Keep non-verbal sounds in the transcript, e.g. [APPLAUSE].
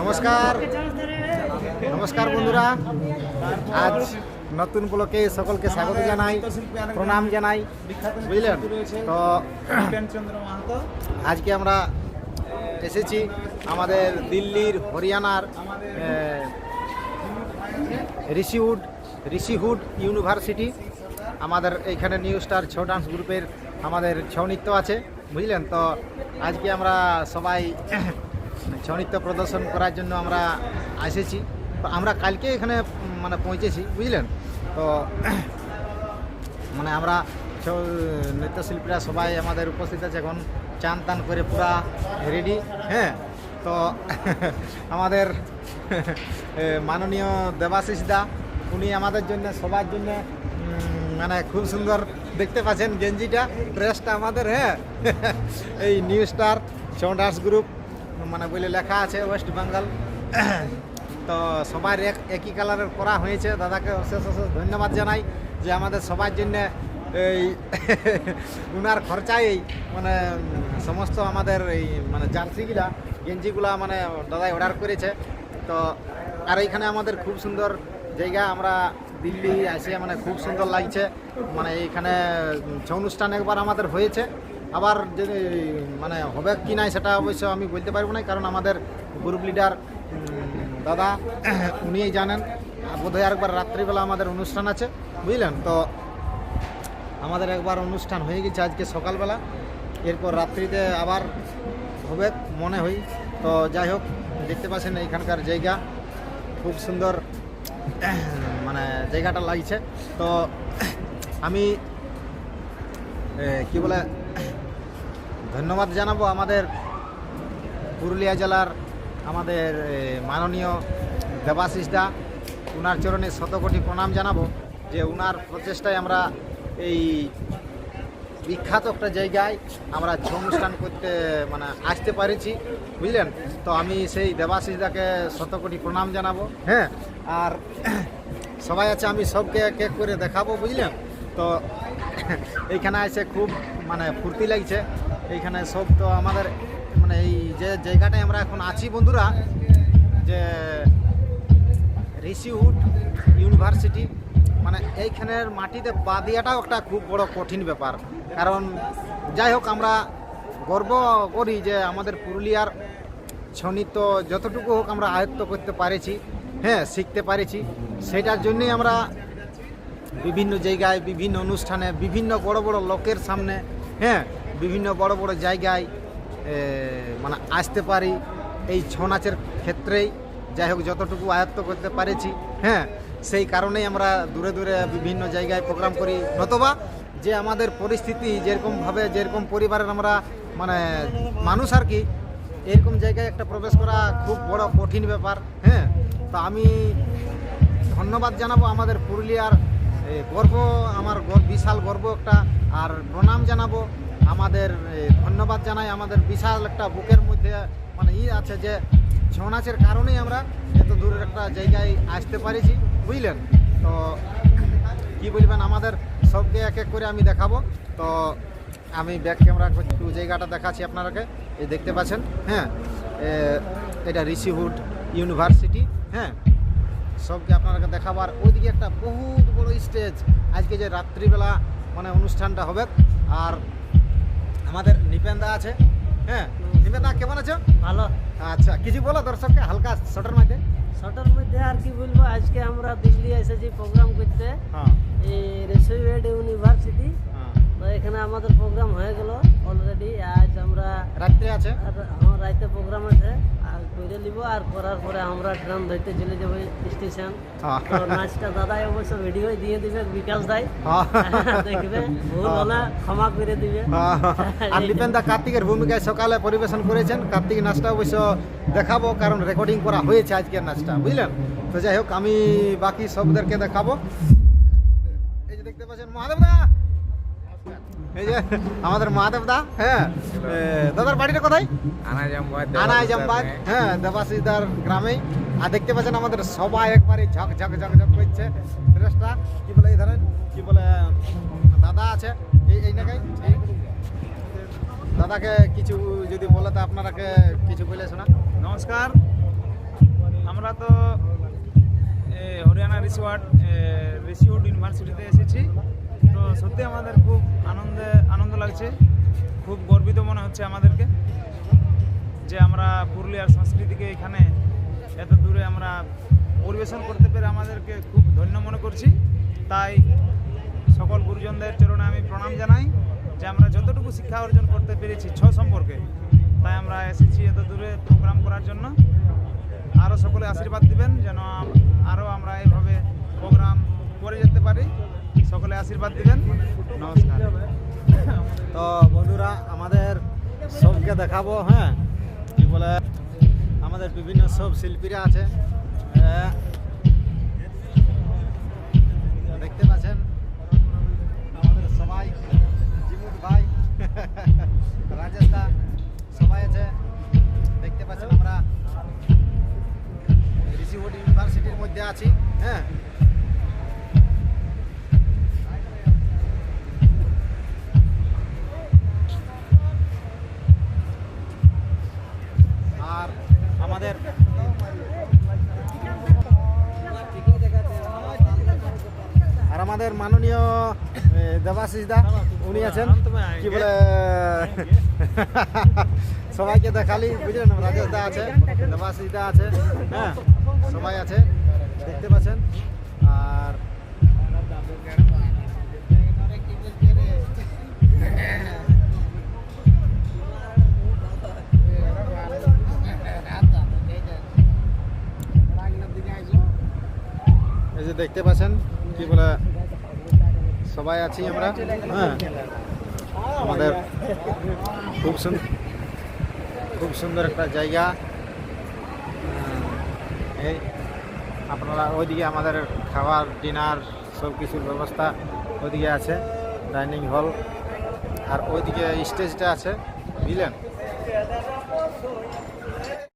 নমস্কার। নমস্কার বন্ধুরা। আজ নতুন ব্লকে সকলকে স্বাগত জানাই, প্রণাম জানাই। বুঝলেন? তো আজকে আমরা এসেছি আমাদের দিল্লির, হরিয়ানার ঋষিউড, ঋষিহুড ইউনিভার্সিটি। আমাদের এইখানে নিউ স্টার ছৌ ডান্স গ্রুপের আমাদের ছৌ নৃত্য আছে। বুঝলেন? তো আজকে আমরা সবাই [CLEARS THROAT] ছৌ নৃত্য প্রদর্শন করার জন্য আমরা এসেছি। আমরা কালকে এখানে মানে পৌঁছেছি, বুঝলেন? তো [CLEARS THROAT] মানে আমরা ছৌ, নৃত্যশিল্পীরা সবাই আমাদের উপস্থিত আছে এখন। চান টান করে পুরা রেডি হ্যাঁ? তো [CLEARS THROAT] আমাদের মাননীয় দেবাশিস দা, উনি আমাদের জন্য, সবার জন্য মানে খুব সুন্দর দেখতে পাচ্ছেন গেঞ্জিটা, ড্রেসটা আমাদের হ্যাঁ? [LAUGHS] এই নিউ স্টার ডান্স গ্রুপ মানে বলে লেখা আছে ওয়েস্ট বেঙ্গল। [CLEARS THROAT] তো সবার এক একই কালারের করা হয়েছে। দাদাকে অশেষ অশেষ ধন্যবাদ জানাই যে আমাদের সবার জন্যে এই [LAUGHS] উনার খরচায় মানে সমস্ত আমাদের এই মানে জার্সিগুলা গেঞ্জিগুলা মানে দাদাই অর্ডার করেছে। তো আর এইখানে আমাদের খুব সুন্দর জায়গা আমরা দিল্লি আসে মানে খুব সুন্দর লাগছে। মানে এইখানে ছৌ অনুষ্ঠান একবার আমাদের হয়েছে। আবার যদি মানে হবে কি নাই সেটা অবশ্য আমি বলতে পারব না, কারণ আমাদের গ্রুপ লিডার দাদা, উনিই জানেন। বোধহয় আরেকবার রাত্রিবেলা আমাদের অনুষ্ঠান আছে, বুঝলেন? তো আমাদের একবার অনুষ্ঠান হয়ে গেছে আজকে সকালবেলা। এরপর রাত্রিতে আবার হবে মনে হয়। তো যাই হোক, দেখতে পাচ্ছেন এইখানকার জায়গা। খুব সুন্দর [COUGHS] মানে জায়গাটা লাগছে। তো আমি কি বলে, ধন্যবাদ জানাব আমাদের পুরুলিয়া জেলার আমাদের মাননীয় দেবাশিসদা। ওনার চরণে শতকোটি প্রণাম জানাব যে উনার প্রচেষ্টায় আমরা এই বিখ্যাত একটা জায়গায় আমরা ছৌ অনুষ্ঠান করতে মানে আসতে পারেছি বুঝলেন? তো আমি সেই দেবাশিস দাকে শতকোটি প্রণাম জানাব। হ্যাঁ। আর সবাই আছে আমি সবকে এক এক করে দেখাবো বুঝলেন? তো এইখানে এসে খুব মানে ফুর্তি লাগছে। এইখানে সব তো আমাদের মানে এই যে জায়গাটায় আমরা এখন আছি বন্ধুরা যে ঋষিউড ইউনিভার্সিটি মানে এইখানের মাটিতে পা দেওয়াটাও একটা খুব বড় কঠিন ব্যাপার। কারণ যাই হোক, আমরা গর্ব করি যে আমাদের পুরুলিয়ার ছনিত যতটুকু হোক আমরা আয়ত্ত করতে পারেছি হ্যাঁ শিখতে পারেছি। সেটার জন্যই আমরা বিভিন্ন জায়গায়, বিভিন্ন অনুষ্ঠানে, বিভিন্ন বড় বড় লোকের সামনে হ্যাঁ বিভিন্ন বড় বড় জায়গায় মানে আসতে পারি এই ছৌ নাচের ক্ষেত্রেই। যাই হোক, যতটুকু আয়ত্ত করতে পারেছি হ্যাঁ সেই কারণেই আমরা দূরে দূরে বিভিন্ন জায়গায় প্রোগ্রাম করি। নতবা যে আমাদের পরিস্থিতি যেরকমভাবে যেরকম পরিবারের আমরা মানে মানুষ আর কি, এরকম জায়গায় একটা প্রবেশ করা খুব বড় কঠিন ব্যাপার হ্যাঁ? তো আমি ধন্যবাদ জানাব আমাদের পুরুলিয়ার গর্ব, আমার বিশাল গর্ব একটা, আর প্রণাম জানাব আমাদের ধন্যবাদ জানাই আমাদের বিশাল একটা বুকের মধ্যে মানে ই আছে যে ছৌ নাচের কারণেই আমরা এত দূরের একটা জায়গায় আসতে পারেছি, বুঝলেন? তো কি বলবেন আমাদের সবকে এক এক করে আমি দেখাবো তো আমি ব্যাক ক্যামেরা একটু জায়গাটা দেখাচ্ছি আপনারাকে এই দেখতে পাচ্ছেন হ্যাঁ এটা ঋষিহুড ইউনিভার্সিটি হ্যাঁ সবকে আপনাকে দেখাবার ওইদিকে একটা বহুত বড় স্টেজ আজকে যে রাত্রিবেলা মানে অনুষ্ঠানটা হবে। আর আমাদের নিপেন্দা আছে হ্যাঁ নিপেন্দা কেমন আছো? ভালো। আচ্ছা কিছু বলো দর্শককে হালকা শর্টের মধ্যে শর্টের মধ্যে আর কি বলব আজকে আমরা দিল্লি এসেছি প্রোগ্রাম করতে। হ্যাঁ। এই রেসুয়েড ইউনিভার্সিটি হ্যাঁ। তো এখানে আমাদের প্রোগ্রাম হয়ে গেল অলরেডি আজ আমরা রাত্রে আছে? আমার রাইতে প্রোগ্রাম আছে। আর করে নিব আর করার পরে আমরা ট্রেন ধরতে চলে যাব স্টেশন। হ্যাঁ। নাচটা দাদাই অবশ্য ভিডিও দিয়ে দিবে বিকাশ দাই হ্যাঁ। [LAUGHS] দেখবে ভুল হলে ক্ষমা করে দিবে। হ্যাঁ, আর [LAUGHS] নিপেন্দা কার্তিকের ভূমিকায় সকালে পরিবেশন করেছেন। কার্তিক নাচটা অবশ্য দেখাবো কারণ রেকর্ডিং করা হয়েছে আজকের নাচটা বুঝলেন? তো যাই হোক আমি বাকি সবদেরকে দেখাবো। এই যে দেখতে পাচ্ছেন মহাদেব দা। এই যে আমাদের মহাদেব দা হ্যাঁ। দাদার বাড়িটা কোথায়? আনাজামবাদ আনাইজামবাদ হ্যাঁ দেবাশিসদার গ্রামেই আর দেখতে পাচ্ছেন আমাদের সবাই একবারে ঝক ঝক ঝক ঝক করছে। ড্রেসটা কি বলে এই ধরেন? কি বলে দাদা আছে? এই এই নাকাই এই? দাদাকে কিছু যদি বলে তো আপনারাকে কিছু বলে শোনা নমস্কার। আমরা তো হরিয়ানা রিসোর্ট রিসিউড ইউনিভার্সিটিতে এসেছি। তো সত্যি আমাদের খুব আনন্দে, আনন্দ লাগছে। খুব গর্বিত মনে হচ্ছে আমাদেরকে যে আমরা পুরুলিয়ার সংস্কৃতিকে এখানে এত দূরে আমরা পরিবেশন করতে পেরে আমাদেরকে খুব ধন্য মনে করছি। তাই সকল গুরুজনদের চরণে আমি প্রণাম জানাই যে আমরা যতটুকু শিক্ষা অর্জন করতে পেরেছি ছ সম্পর্কে। তাই আমরা এসেছি এত দূরে প্রোগ্রাম করার জন্য। আরও সকলে আশীর্বাদ দিবেন যেন আরও আমরা এইভাবে প্রোগ্রাম করে যেতে পারি। সকলে আশীর্বাদ দিবেন। নমস্কার। তো বন্ধুরা আমাদের সবকে দেখাবো হ্যাঁ? কি বলে? আমাদের বিভিন্ন সব শিল্পীরা আছে। আহ, দেখতে পাচ্ছেন? আমাদের সবাই জিমুদ ভাই [LAUGHS] রাজেশ দা সবাই আছে দেখতে পাচ্ছেন আমরা। ঋষিউড ইউনিভার্সিটির মধ্যে আছি হ্যাঁ? আমাদের মাননীয় দেবাশিস দা উনি আছেন। কি বলে? [LAUGHS] সবাইকে দেখালি, বুঝলেন? রাজেশ দা আছে দেবাশিস দা আছে হ্যাঁ সবাই আছে, দেখতে পাচ্ছেন। আর এই যে দেখতে পাচ্ছেন কি সবাই আছি আমরা। হ্যাঁ। আমাদের খুব সুন্দর খুব সুন্দর একটা জায়গা। এই আপনারা ওইদিকে আমাদের খাবার, ডিনার সব কিছুর ব্যবস্থা ওইদিকে আছে, ডাইনিং হল। আর ওইদিকে স্টেজটা আছে, বুঝলেন?